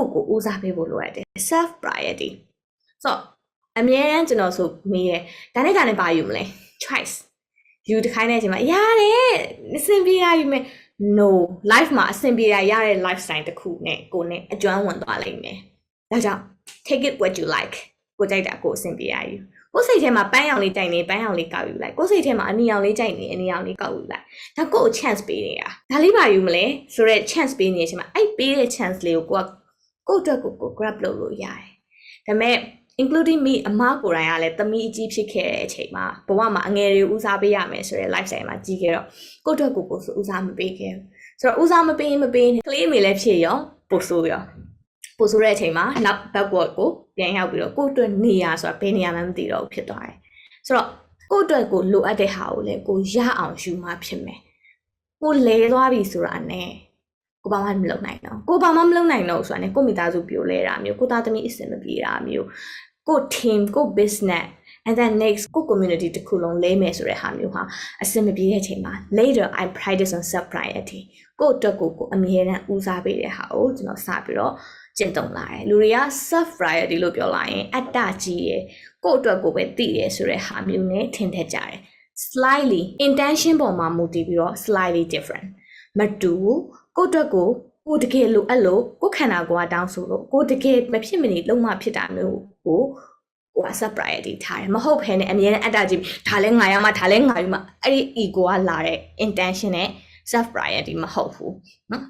ကိုကိုဦးစားပေးဖို့လိုရတယ် self priority ဆိုတော့အမြဲတမ်းကျွန်တော်ဆိုမေးတယ်ဒါနဲ့ဒါနဲ့ပါယူမလဲ choice ယူတစ်ခိုင်းတဲ့အချိန်မှာရတယ်အဆင်ပြေရယူမယ် no life မှာအဆင်ပြေရရတဲ့ lifestyle တစ်ခုနဲ့ကိုနဲ့အကျွမ်းဝင်သွားလိမ့်မယ်ဒါကြောင့် take it what you like ကိုကြိုက်တာကိုအဆင်ပြေရယူကိုစိတ်ထဲမှာပန်းရောင်လေးကြိုက်နေပန်းရောင်လေးကောက်ယူလိုက်ကိုစိတ်ထဲမှာအနီရောင်လေးကြိုက်နေအနီရောင်လေးကောက်ယူလိုက်ဒါကိုကို chance ပေးနေတာဒါလေးပါယူမလဲဆိုတော့ chance ပေးနေတဲ့အချိန်မှာအဲ့ပေးတဲ့ chance လေးကိုကိုက ကိုယ့်အတွက်ကိုကို grab လုပ်လို့ရတယ်ဒါပေမဲ့ including me အမကိုယ်တိုင်ကလည်းသမီးအကြီးဖြစ်ခဲ့တဲ့အချိန်မှာဘဝမှာအငယ်တွေဦးစားပေးရမယ်ဆိုတဲ့ lifestyle မှာကြီးခဲ့တော့ကိုယ့်အတွက်ကိုကိုဆိုဦးစားမပေးခဲ့ဘူးဆိုတော့ဦးစားမပေးရင်မပေးရင်ကလေးမေလည်းဖြစ်ရောပို့ဆိုးရောပို့ဆိုးတဲ့အချိန်မှာနောက် backward ကိုပြန်ရောက်ပြီးတော့ကိုယ့်အတွက်နေရဆိုတာဘယ်နေရာမှမသိတော့ဘူးဖြစ်သွားတယ်ဆိုတော့ကိုယ့်အတွက်ကိုလိုအပ်တဲ့ဟာကိုလည်းကိုရအောင်ယူမှဖြစ်မယ်ကိုလဲသွားပြီဆိုတာနဲ့ ကိုဘာမှမလုပ်နိုင်တော့ကိုဘာမှမလုပ်နိုင်တော့ဆိုတာနဲ့ကိုမိသားစုပြိုလဲတာမျိုးကိုသားသမီးအဆင်မပြေတာမျိုးကို team ကို business and then next ကို community တစ်ခုလုံးလဲမယ်ဆိုတဲ့ဟာမျိုးဟာအဆင်မပြေတဲ့အချိန်မှာ later I practice on self priority ကိုအတွက်ကိုကိုအမြဲတမ်းဦးစားပေးတဲ့ဟာကိုကျွန်တော်စပြီးတော့ကျင့်သုံးလာတယ်လူတွေက self priority လို့ပြောလာရင်အတ္တကြီးရယ်ကိုအတွက်ကိုပဲသိရဆိုတဲ့ဟာမျိုးနဲ့ထင်ထက်ကြတယ် slightly intention ပေါ်မှာမူတည်ပြီးတော့ slightly different မတူဘူးကိုအတွက်ကိုကိုတကယ်လိုအပ်လို့ကိုခန္ဓာကိုယ်ကတောင်းဆိုလို့ကိုတကယ်မဖြစ်မနေလုံးဝဖြစ်တာမျိုးကိုကိုက sub priority ထားတယ်မဟုတ်ဘဲနဲ့အမြဲတမ်းအတ္တကြီးဒါလဲငါရမှာဒါလဲငါယူမှာအဲ့ဒီ ego ကလာတဲ့ intention နဲ့ self priority မဟုတ်ဘူးနော်